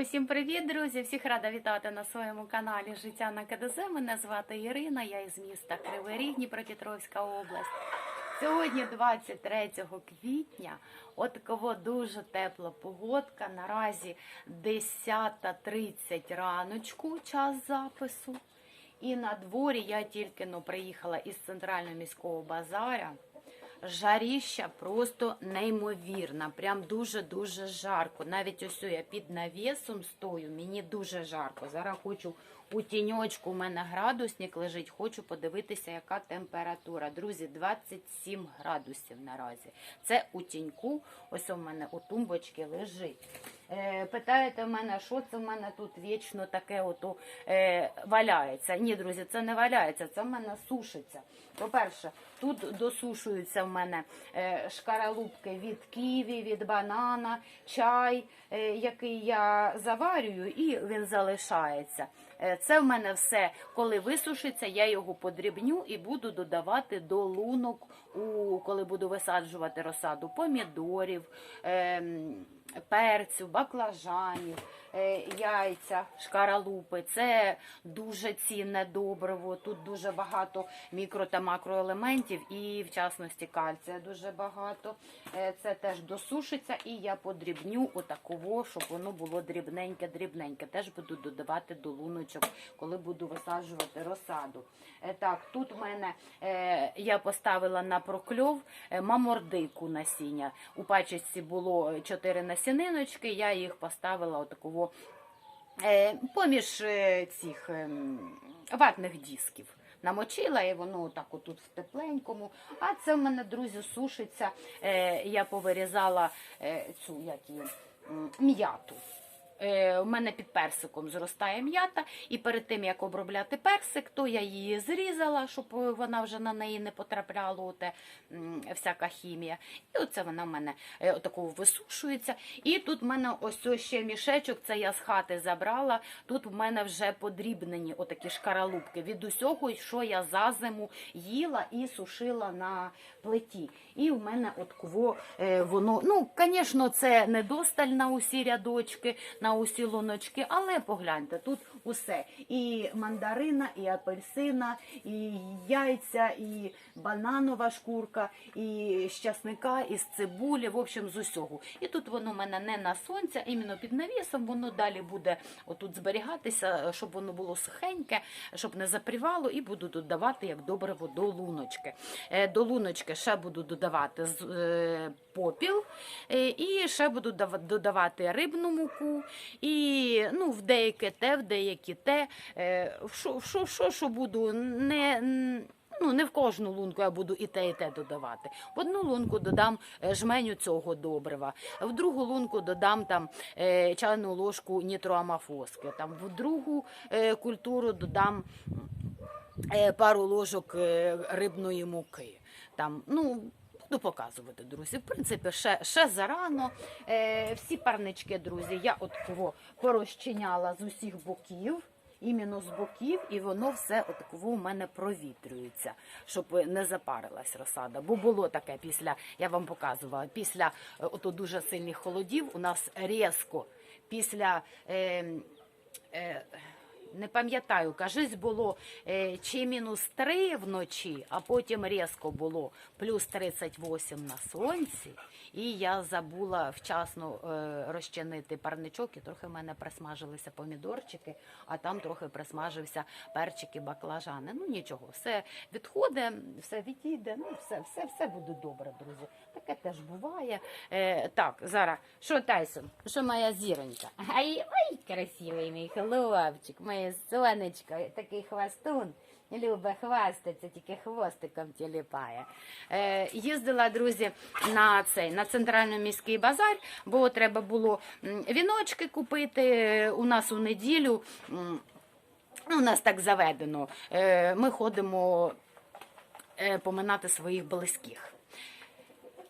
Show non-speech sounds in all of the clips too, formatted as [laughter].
Усім привіт, друзі! Всіх рада вітати на своєму каналі Життя на КДЗ. Мене звати Ірина, я із міста Кривий Ріг, Дніпропетровська область. Сьогодні 23 квітня. От кого дуже тепла погодка. Наразі 10.30 раночку, час запису. І на дворі я тільки но приїхала із центрального міського базаря. Жаріща просто неймовірна, прям дуже-дуже жарко. Навіть ось я під навісом стою, мені дуже жарко. Зараз хочу у тіньочку, у мене градусник лежить, хочу подивитися, яка температура. Друзі, 27 градусів наразі. Це у тіньку, ось у мене у тумбочці лежить. Е, питаєте в мене, що це в мене тут вічно таке ото е, валяється. Ні, друзі, це не валяється, це в мене сушиться. По-перше, тут досушуються в мене е, шкаралупки від ківі, від банана, чай, е, який я заварюю, і він залишається. Е, Це в мене все, коли висушиться, я його подрібню і буду додавати до лунок, у, коли буду висаджувати розсаду помідорів, ем, перцю, баклажанів, е, яйця, шкаралупи. Це дуже цінне добриво. Тут дуже багато мікро та макроелементів і, в частності, кальція дуже багато. Е, Це теж досушиться і я подрібню отаково, щоб воно було дрібненьке-дрібненьке. Теж буду додавати до луночок, коли буду висаджувати розсаду. Е, Так, тут в мене я поставила на прокльов мамордику насіння. У пачечці було 4 насіниночки, я їх поставила отаково е, поміж е, цих ем, ватних дисків. Намочила і воно отак отут в тепленькому. А це в мене, друзі, сушиться. Е, я повирізала цю як її, м'яту. Е, У мене під персиком зростає м'ята, і перед тим як обробляти персик, то я її зрізала, щоб е, вона вже на неї не потрапляла оте, всяка хімія. І оце вона в мене е, отаково висушується. І тут в мене ось ось ще мішечок, це я з хати забрала. Тут в мене вже подрібнені отакі шкаралупки від усього, що я за зиму їла і сушила на плиті. І в мене от кво воно, ну, звісно, це не досталь на усі рядочки, на усі луночки, але погляньте, тут усе. І мандарина, і апельсина, і яйця, і бананова шкурка, і з часника, і з цибулі, в общем, з усього. І тут воно в мене не на сонця, іменно під навісом, воно далі буде отут зберігатися, щоб воно було сухеньке, щоб не запрівало, і буду додавати як добриво до луночки. Е, До луночки ще буду додавати е, попіл, е, і ще буду додавати рибну муку, і ну, в деяке те, в деякі те. Е, Що, в що, що, що буду не. Ну, не в кожну лунку я буду і те, і те додавати. В одну лунку додам е, жменю цього добрива, в другу лунку додам там е, чайну ложку нітроамафоски, там в другу е, культуру додам е, пару ложок е, рибної муки. Там, ну, Буду показувати, друзі. В принципі, ще, ще зарано. Е, всі парнички, друзі, я от кого порозчиняла з усіх боків. Іменно з боків, і воно все отаково у мене провітрюється, щоб не запарилась розсада. Бо було таке після, я вам показувала, після е, ото дуже сильних холодів у нас різко після. Е, е, не пам'ятаю, кажись, було е, чи мінус 3 вночі, а потім різко було плюс 38 на сонці. І я забула вчасно е, розчинити парничок, і трохи в мене присмажилися помідорчики, а там трохи присмажився перчики, баклажани. Ну нічого, все відходить, все відійде, ну все, все, все буде добре, друзі. Таке теж буває. Е, так, зараз, що Тайсон? Що моя зіронька? Ай, ой, красивий мій хлопчик, моє сонечко, такий хвастун. Любить хвастаться, тільки хвостиком тіліпає. Е, їздила, друзі, на цей на центральний міський базар, бо треба було віночки купити у нас у неділю. У нас так заведено. Е, ми ходимо е, поминати своїх близьких.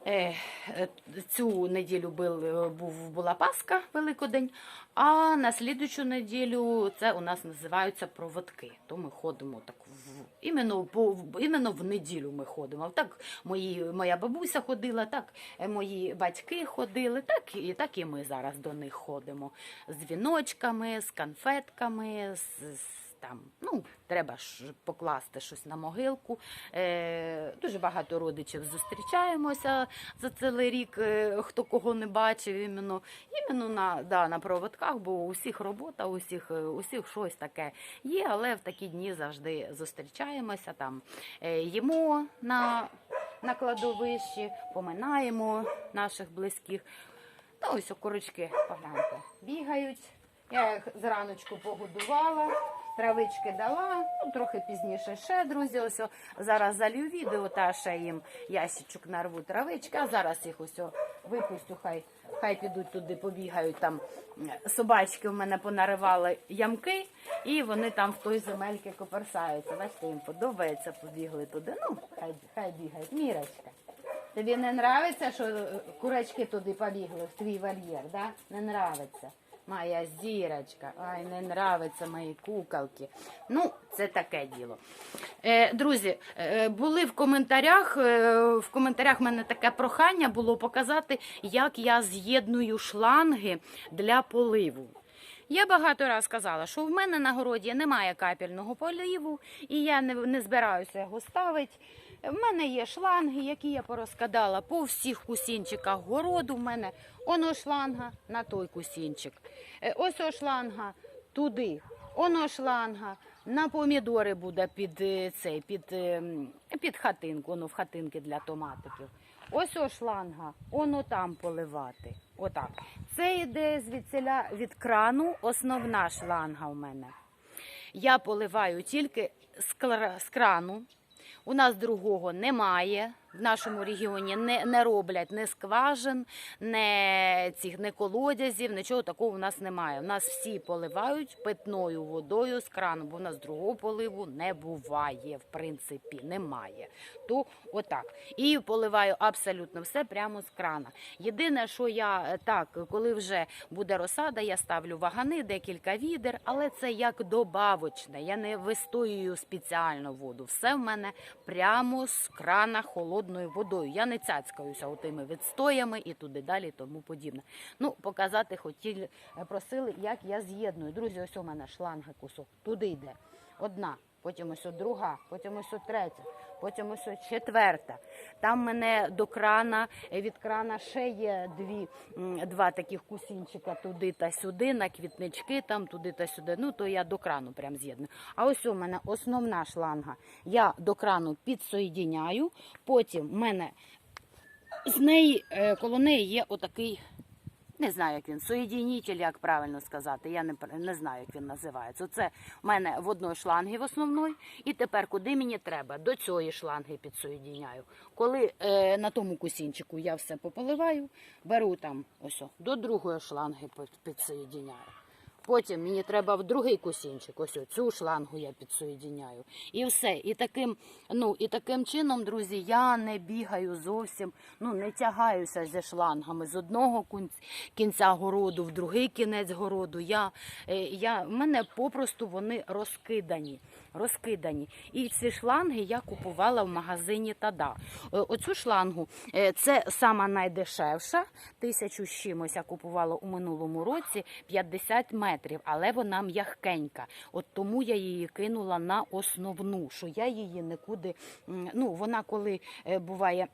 Е, е, Цю неділю бил- був, була Пасха, Великодень, а на слідучу неділю це у нас називаються проводки. То ми ходимо так в іменно, по, іменно в неділю ми ходимо. Так мої, моя бабуся ходила, так е, мої батьки ходили, так і так і ми зараз до них ходимо з віночками, з конфетками, з там, ну, треба ж покласти щось на могилку. Е, дуже багато родичів зустрічаємося за цілий рік, е, хто кого не бачив, іменно, іменно на, да, на проводках, бо у всіх робота, у всіх, е, щось таке є, але в такі дні завжди зустрічаємося, там, е, їмо на, на кладовищі, поминаємо наших близьких. Та ось окорочки, погляньте, бігають. Я їх зраночку погодувала, травички дала, ну трохи пізніше ще, друзі. Ось зараз залью відео та ще їм ясічок нарву травички, а зараз їх ось випустю, хай, хай підуть туди, побігають там. Собачки в мене понаривали ямки, і вони там в той земельки коперсаються. Бачите, їм подобається, побігли туди. Ну, хай, хай бігають. Мірочка. Тобі не нравиться, що курочки туди побігли в твій вольєр, да? Не нравиться. Моя зірочка, ай, не нравиться мої куколки. Ну, це таке діло. Е, друзі, е, були в коментарях. Е, в коментарях в мене таке прохання було показати, як я з'єдную шланги для поливу. Я багато раз казала, що в мене на городі немає капельного поливу, і я не, не збираюся його ставити. В мене є шланги, які я порозкидала по всіх кусінчиках городу. В мене оно шланга на той кусінчик. Е, Ось о шланга туди. Оно шланга на помідори буде під е, цей, під, ем, під хатинку, воно в хатинки для томатиків. Ось о шланга, оно там поливати. Отак. Це йде звідсіля від крану, основна шланга в мене. Я поливаю тільки з крану. У нас другого немає. В нашому регіоні не, не роблять ні скважин, не цих не колодязів, нічого такого у нас немає. У нас всі поливають питною водою з крану, бо у нас другого поливу не буває, в принципі, немає. То отак. І поливаю абсолютно все прямо з крана. Єдине, що я е, так, коли вже буде розсада, я ставлю вагани, декілька відер, але це як добавочне. Я не вистоюю спеціально воду. Все в мене прямо з крана холодною водою. Я не цяцькаюся отими відстоями і туди далі, тому подібне. Ну, показати хотіли, е, просили, як я з'єдную. Друзі, ось у мене шланги кусок. Туди йде. Одна, потім ось друга, потім ось третя, потім ось четверта. Там мене до крана, від крана ще є дві, два таких кусінчика туди та сюди, на квітнички, там туди та сюди. Ну, то я до крану прям з'єдную. А ось у мене основна шланга. Я до крану підсоєдіняю, потім в мене з неї, е, коло неї є отакий, не знаю, як він, соєдінитель, як правильно сказати, я не, не знаю, як він називається. Це в мене в одної шланги в основної, і тепер куди мені треба? До цієї шланги підсоєдіняю. Коли е, на тому кусінчику я все пополиваю, беру там ось до другої шланги підсоєдіняю. Потім мені треба в другий кусінчик, ось цю шлангу я підсоєдіняю. І все. І таким, ну, і таким чином, друзі, я не бігаю зовсім, ну не тягаюся зі шлангами з одного кінця городу в другий кінець городу. Я, е, я, мене попросту вони розкидані. Розкидані. І ці шланги я купувала в магазині Тада. Е, Оцю шлангу е, це сама найдешевша. Тисячу з чимось я купувала у минулому році 50 метрів, але вона м'ягкенька. От тому я її кинула на основну, що я її нікуди. Ну, вона коли е, буває,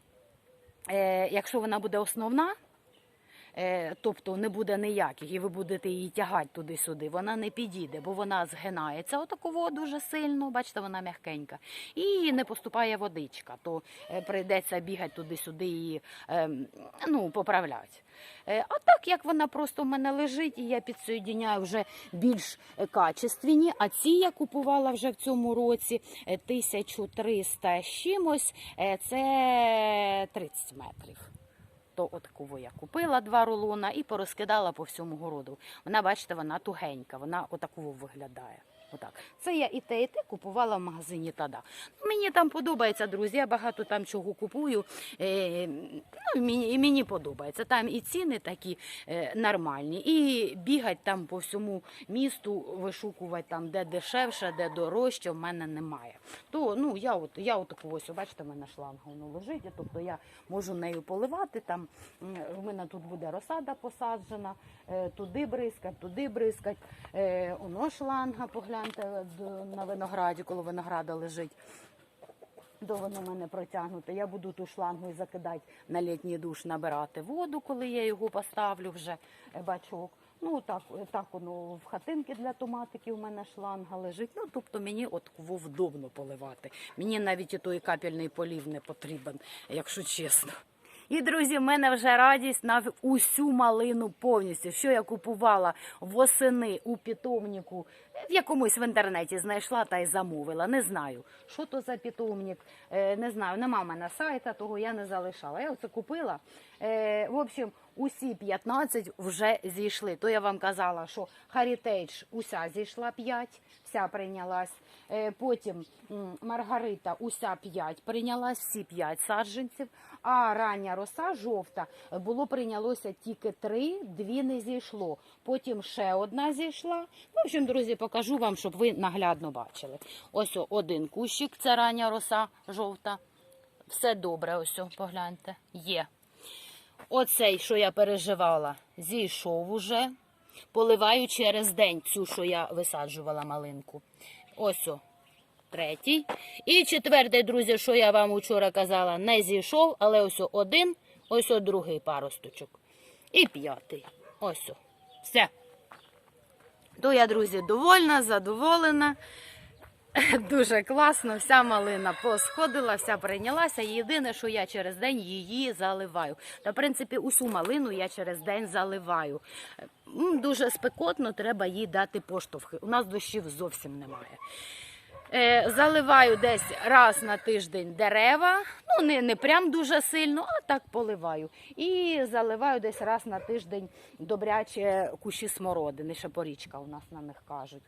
якщо вона буде основна. Е, Тобто не буде ніяких, і ви будете її тягати туди-сюди. Вона не підійде, бо вона згинається отаково дуже сильно. Бачите, вона м'ягкенька. І не поступає водичка, то е, прийдеться бігати туди-сюди і ем, ну, поправляти. Е, А так як вона просто в мене лежить, і я підсоєдіняю вже більш качественні. А ці я купувала вже в цьому році е, 1300 з чимось, це 30 метрів. То отаку я купила два рулона і порозкидала по всьому городу. Вона, бачите, вона тугенька, вона отаку виглядає. Отак. Це я і те, і те купувала в магазині Тада. Мені там подобається, друзі. Я багато там чого купую. Е, ну, мені, мені подобається. Там і ціни такі е, нормальні. І бігать там по всьому місту, вишукувати там, де дешевше, де дорожче, в мене немає. То ну я от я от таку ось, бачите, в мене шланга воно лежить. Тобто я можу нею поливати. Там в мене тут буде розсада посаджена, е, туди бризкать, туди бризкать. Е, Оно шланга, погляньте до- на винограді, коли винограда лежить. До воно мене протягнуте. Я буду ту шлангу закидати на літній душ, набирати воду, коли я його поставлю вже е, бачок. Ну так, так воно в хатинки для томатиків у мене шланга лежить. Ну тобто мені от вдобно поливати. Мені навіть і той капельний полів не потрібен, якщо чесно. І, друзі, в мене вже радість на усю малину повністю. Що я купувала восени у питомнику, в якомусь в інтернеті знайшла та й замовила. Не знаю, що то за питомник, е, не знаю, нема в мене сайта, того я не залишала. Я оце купила. Е, В общем, усі 15 вже зійшли. То я вам казала, що Heritage уся зійшла 5, вся прийнялась. Е, Потім Маргарита уся 5 прийнялась, всі 5 саджанців. А рання роса жовта було прийнялося тільки 3, дві не зійшло. Потім ще одна зійшла. Ну, В общем, друзі, покажу вам, щоб ви наглядно бачили. Ось один кущик, це рання роса жовта. Все добре, ось погляньте, є. Оцей, що я переживала, зійшов уже. Поливаю через день цю, що я висаджувала малинку. Ось о, третій. І четвертий, друзі, що я вам вчора казала, не зійшов, але ось один, ось другий паросточок. І п'ятий. Ось о. Все. То я, друзі, довольна, задоволена. [laughs] Дуже класно, вся малина посходила, вся прийнялася. Єдине, що я через день її заливаю. Та, в принципі, усю малину я через день заливаю. Дуже спекотно, треба їй дати поштовхи. У нас дощів зовсім немає. Е, заливаю десь раз на тиждень дерева. Ну, не, не прям дуже сильно, а так поливаю. І заливаю десь раз на тиждень добряче кущі смородини, шепорічка у нас на них кажуть.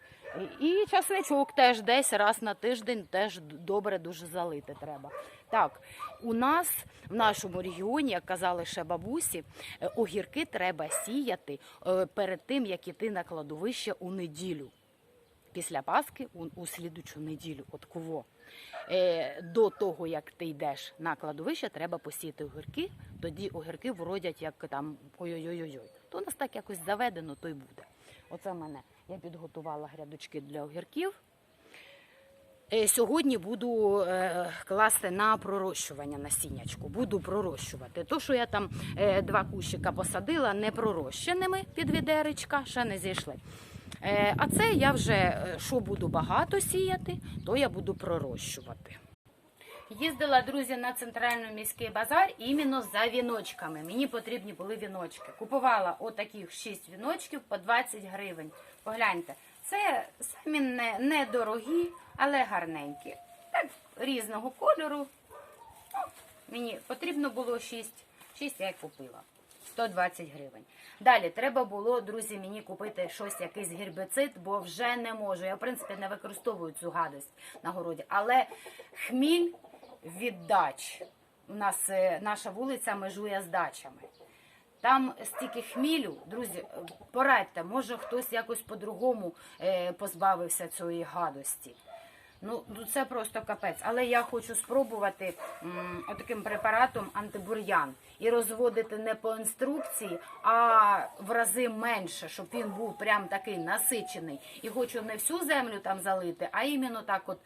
І, і часничок теж десь раз на тиждень теж добре дуже залити треба. Так, у нас в нашому регіоні, як казали ще бабусі, е, огірки треба сіяти е, перед тим, як іти на кладовище у неділю після Пасхи у, у слідучу неділю, от кого. Е, до того, як ти йдеш на кладовище, треба посіяти огірки, тоді огірки вродять як там ой-ой-ой-ой. То у нас так якось заведено, то й буде. Оце в мене. Я підготувала грядочки для огірків. Е, Сьогодні буду е, класти на пророщування насіннячку. Буду пророщувати. То, що я там е, два кущика посадила, не пророщеними під відеречка, ще не зійшли. Е, а це я вже е, що буду багато сіяти, то я буду пророщувати. Їздила, друзі, на центральний міський базар іменно за віночками. Мені потрібні були віночки. Купувала отаких 6 віночків по 20 гривень. Погляньте, це самі не, недорогі, але гарненькі. Так, різного кольору. Ну, мені потрібно було 6. 6 я й купила. 120 гривень. Далі треба було, друзі, мені купити щось, якийсь гербіцид, бо вже не можу. Я, в принципі, не використовую цю гадость на городі. Але хміль від дач. У нас е, наша вулиця межує з дачами. Там стільки хмілю, друзі, порадьте, може хтось якось по-другому е, позбавився цієї гадості. Ну, ну, це просто капець. Але я хочу спробувати м, отаким препаратом антибур'ян і розводити не по інструкції, а в рази менше, щоб він був прям такий насичений. І хочу не всю землю там залити, а іменно так, от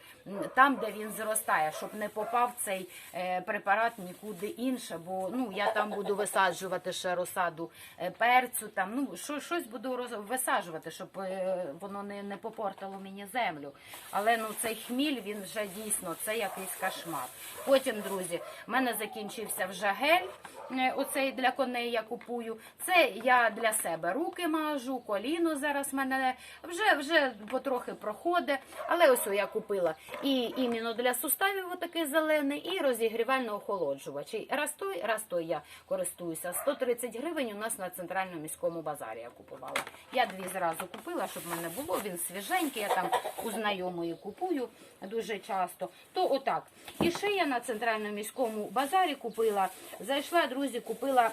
там, де він зростає, щоб не попав цей е, препарат нікуди інше. Бо ну я там буду висаджувати ще розсаду е, перцю, там ну що, щось буду роз- висаджувати, щоб е, воно не, не попортило мені землю. Але ну цей хміль, він вже дійсно це якийсь кошмар. Потім, друзі, в мене закінчився вже гель. е, Оцей для коней я купую. Це я для себе руки мажу, коліно зараз в мене вже вже потрохи проходить. Але ось я купила і іменно для суставів отакий зелений, і розігрівально охолоджувач. Раз той, раз той я користуюся. 130 гривень у нас на центральному міському базарі я купувала. Я дві зразу купила, щоб в мене було. Він свіженький, я там у знайомої купую дуже часто. То отак. І ще я на центральному міському базарі купила. Зайшла, друзі, купила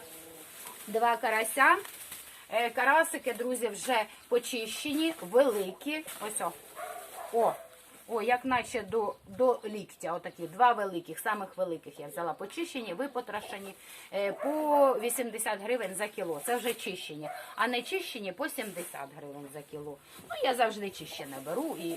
два карася. Е, Карасики, друзі, вже почищені, великі. Ось о. О, о, як наче до, до ліктя. Отакі два великих, самих великих я взяла почищені, випотрошені е, по 80 гривень за кіло. Це вже чищені. А не чищені по 70 гривень за кіло. Ну, я завжди чищене беру і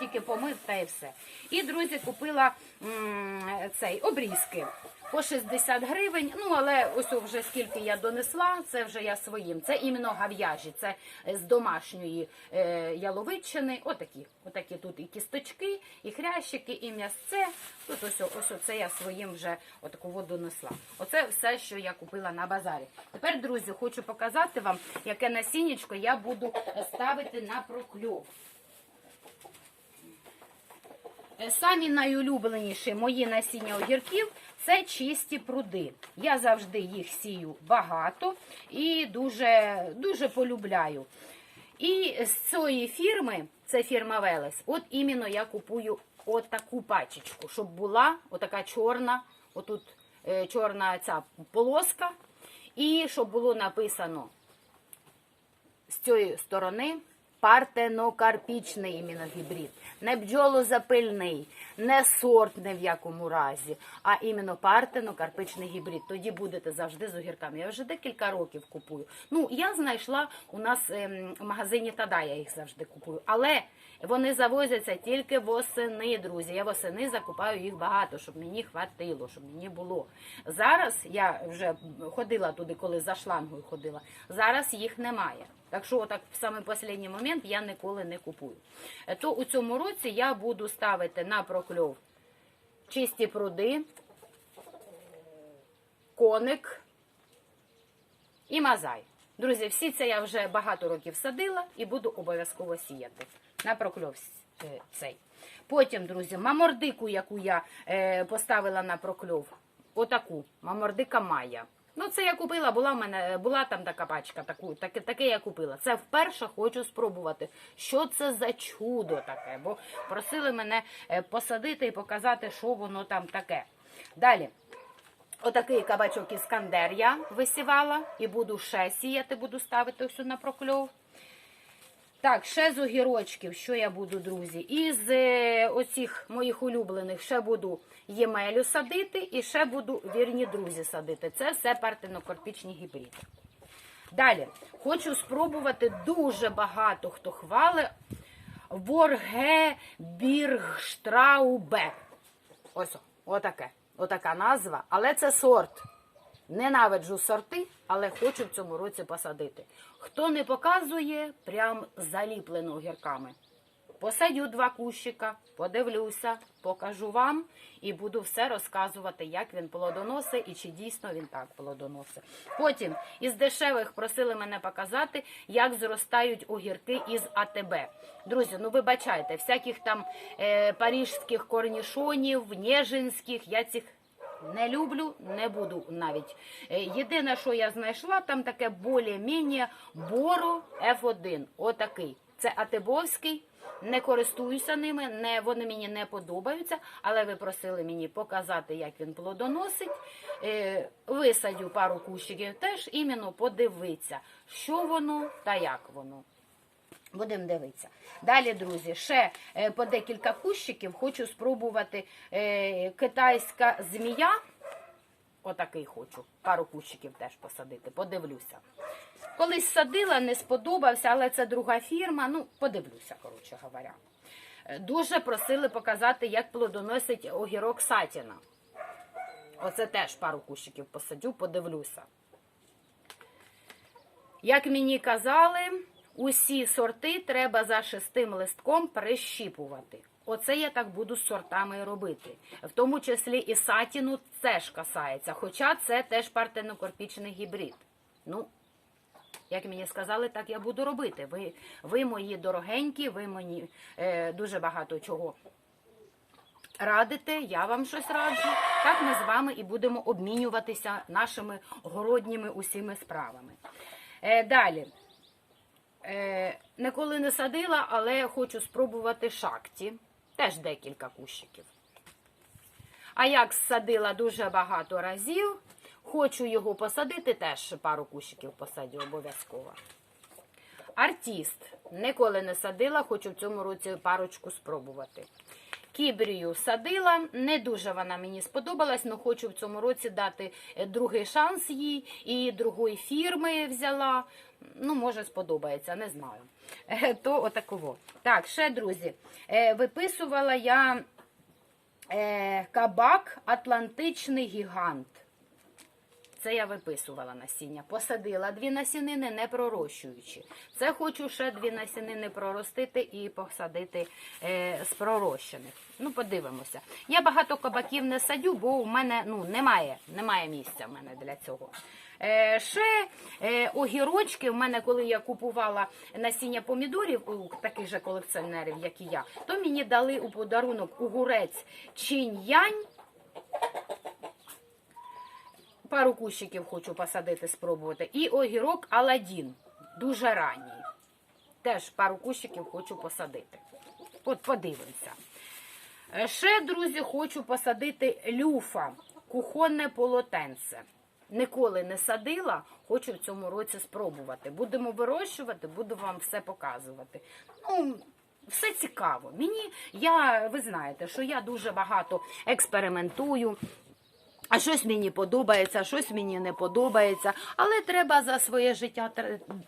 тільки помив та і все. І, друзі, купила м, цей обрізки по 60 гривень. Ну, але ось вже скільки я донесла, це вже я своїм. Це іменно гав'яжі, це з домашньої е, яловичини. Отакі, отакі тут і кісточки, і хрящики, і м'ясце. Тут ось, ось це я своїм вже отаку воду донесла. Оце все, що я купила на базарі. Тепер, друзі, хочу показати вам, яке насіннячко я буду ставити на прокльов. Е, Самі найулюбленіші мої насіння огірків це чисті пруди. Я завжди їх сію багато і дуже, дуже полюбляю. І з цієї фірми, це фірма Велес, от іменно я купую от таку пачечку, щоб була отака чорна, отут е, чорна ця полоска, і щоб було написано з цієї сторони партенокарпічний іменно гібрид. Не бджолозапильний, не сорт ні в якому разі, а іменно партенокарпичний гібрид. Тоді будете завжди з огірками. Я вже декілька років купую. Ну, я знайшла у нас ем, в магазині Тада, я їх завжди купую. Але вони завозяться тільки восени, друзі. Я восени закупаю їх багато, щоб мені хватило, щоб мені було. Зараз я вже ходила туди, коли за шлангою ходила. Зараз їх немає. Так що, отак в самий останній момент я ніколи не купую. Е, То у цьому році я буду ставити на прокльов чисті пруди, коник і мазай. Друзі, всі це я вже багато років садила і буду обов'язково сіяти на прокльов е, цей. Потім, друзі, мамордику, яку я е, поставила на прокльов, отаку, мамордика Майя. Ну, це я купила, була в мене, була там така пачка, таку, таке, таке я купила. Це вперше хочу спробувати, що це за чудо таке, бо просили мене е, посадити і показати, що воно там таке. Далі. Отакий кабачок іскандер я висівала і буду ще сіяти, буду ставити ось на прокльов. Так, ще з огірочків, що я буду, друзі? Із е, оцих моїх улюблених ще буду ємелю садити і ще буду вірні друзі садити. Це все партенокорпічні гібриди. Далі, хочу спробувати дуже багато хто хвалить Ворге Біргштраубе. Ось, отаке. Отака назва, але це сорт. Ненавиджу сорти, але хочу в цьому році посадити. Хто не показує, прям заліплено огірками. Посадю два кущика, подивлюся, покажу вам і буду все розказувати, як він плодоносить і чи дійсно він так плодоносить. Потім із дешевих просили мене показати, як зростають огірки із АТБ. Друзі, ну вибачайте, всяких там е, парижських корнішонів, нежинських, я цих не люблю, не буду навіть. Е, Єдине, що я знайшла, там таке більш-менш боро F1. Отакий. Це Атебовський. Не користуюся ними, не, вони мені не подобаються, але ви просили мені показати, як він плодоносить. Е, висадю пару кущиків теж іменно подивитися, що воно та як воно. Будемо дивитися. Далі, друзі, ще е, по декілька кущиків хочу спробувати е, китайська змія. Отакий хочу. Пару кущиків теж посадити. Подивлюся. Колись садила, не сподобався, але це друга фірма. Ну, подивлюся, коротше говоря. Е, Дуже просили показати, як плодоносить огірок сатіна. Оце теж пару кущиків посадю, подивлюся. Як мені казали, усі сорти треба за шестим листком прищіпувати. Оце я так буду з сортами робити. В тому числі і сатіну теж касається, хоча це теж партенокорпічний гібрид. Ну, як мені сказали, так я буду робити. Ви, ви мої дорогенькі, ви мені е, дуже багато чого радите, я вам щось раджу. Так ми з вами і будемо обмінюватися нашими городніми усіми справами. Е, далі. Е, ніколи не садила, але хочу спробувати шакті. Теж декілька кущиків. А як садила дуже багато разів, хочу його посадити, теж пару кущиків посадю обов'язково. Артіст. Ніколи не садила, хочу в цьому році парочку спробувати. Кібрію садила, не дуже вона мені сподобалась, але хочу в цьому році дати е, другий шанс їй. І другої фірми взяла. Ну, може, сподобається, не знаю. Е, То отаково. Так, ще, друзі, е, виписувала я е, кабак Атлантичний гігант. Це я виписувала насіння. Посадила дві насінини, не пророщуючи. Це хочу ще дві насінини проростити і посадити е, з пророщених. Ну, подивимося. Я багато кабаків не садю, бо у мене ну, немає, немає місця в мене для цього. Е, ще е, огірочки, в мене, коли я купувала насіння помідорів у таких же колекціонерів, як і я, то мені дали у подарунок огурець чин'янь. Пару кущиків хочу посадити, спробувати. І огірок Аладдін. Дуже ранній. Теж пару кущиків хочу посадити. От подивимося. Е, Ще, друзі, хочу посадити люфа, кухонне полотенце. Ніколи не садила, хочу в цьому році спробувати. Будемо вирощувати, буду вам все показувати. Ну, все цікаво. Мені, я, ви знаєте, що я дуже багато експериментую. А щось мені подобається, щось мені не подобається. Але треба за своє життя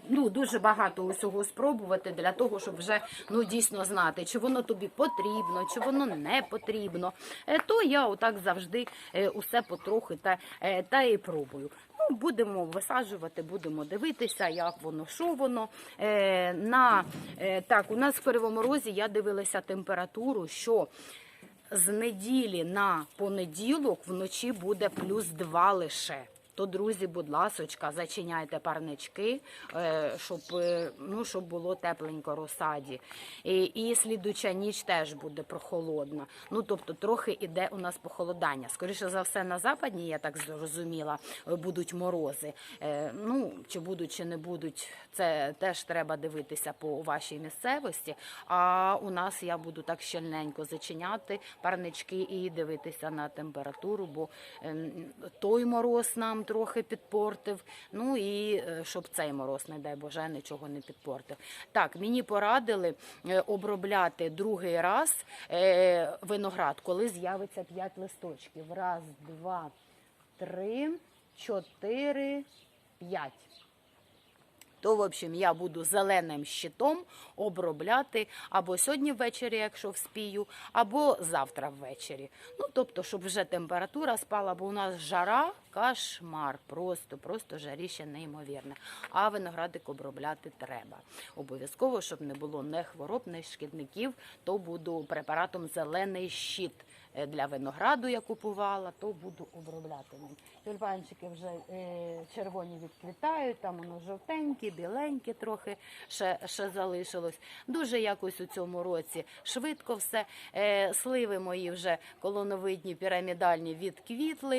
ну, дуже багато усього спробувати для того, щоб вже ну, дійсно знати, чи воно тобі потрібно, чи воно не потрібно. Е, То я отак завжди е, усе потрохи та, е, та і пробую. Ну, будемо висаджувати, будемо дивитися, як воно, що воно. Е, на, е, так, у нас в Кривому Розі я дивилася температуру, що з неділі на понеділок вночі буде плюс 2 лише. То, друзі, будь ласочка, зачиняйте парнички, е, щоб, е, ну, щоб було тепленько розсаді. І, і слідуча ніч теж буде прохолодна. Ну, тобто трохи іде у нас похолодання. Скоріше за все, на западній, я так зрозуміла, будуть морози. Е, Ну, чи будуть, чи не будуть, це теж треба дивитися по вашій місцевості. А у нас я буду так щільненько зачиняти парнички і дивитися на температуру, бо ем, той мороз нам трохи підпортив. Ну і е, щоб цей мороз, не дай Боже, нічого не підпортив. Так, мені порадили е, обробляти другий раз е, виноград, коли з'явиться 5 листочків. Раз, два, три, чотири, п'ять то, в общем, я буду зеленим щитом обробляти або сьогодні ввечері, якщо вспію, або завтра ввечері. Ну, тобто, щоб вже температура спала, бо у нас жара, кошмар, просто, просто жаріще неймовірне. А виноградик обробляти треба. Обов'язково, щоб не було не хвороб, не шкідників, то буду препаратом зелений щит. Е, Для винограду я купувала, то буду обробляти ним. Тюльпанчики вже е, червоні відквітають, там воно жовтенькі, біленькі трохи ще, ще залишилось. Дуже якось у цьому році швидко все. Е, сливи мої вже колоновидні, пірамідальні відквітли.